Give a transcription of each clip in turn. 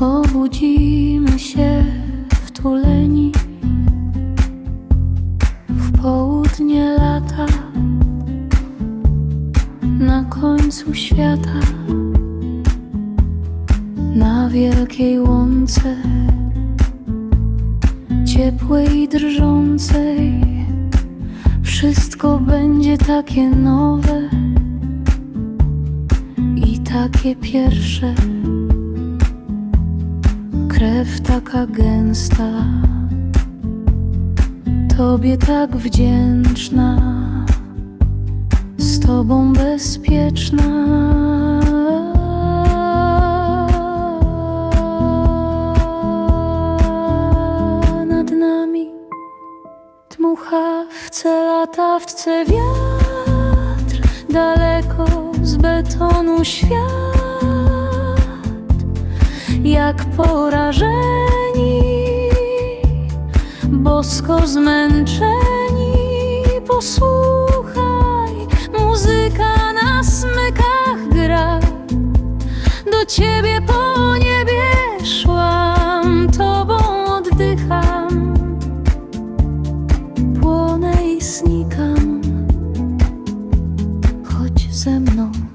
Obudzimy się wtuleni. W południe lata. Na końcu świata. Na wielkiej łące ciepłej i drżącej wszystko będzie takie nowe i takie pierwsze krew taka gęsta, Tobie tak wdzięczna, z Tobą bezpieczna. Dmucha wce latawce wiatr, daleko z betonu świat jak porażeni, bosko zmęczeni. Posłuchaj, muzyka na smykach gra. Do ciebie po земном.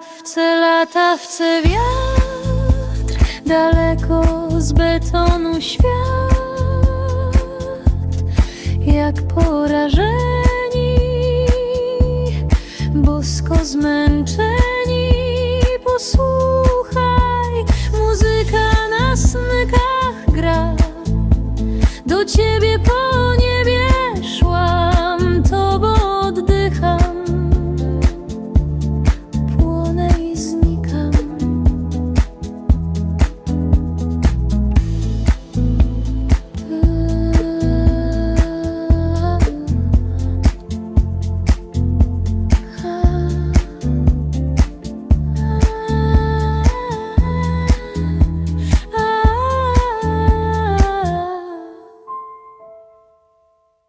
Latawce, latawce wiatr Daleko z betonu świat. Jak porażeni Bosko zmęczeni posłuchaj.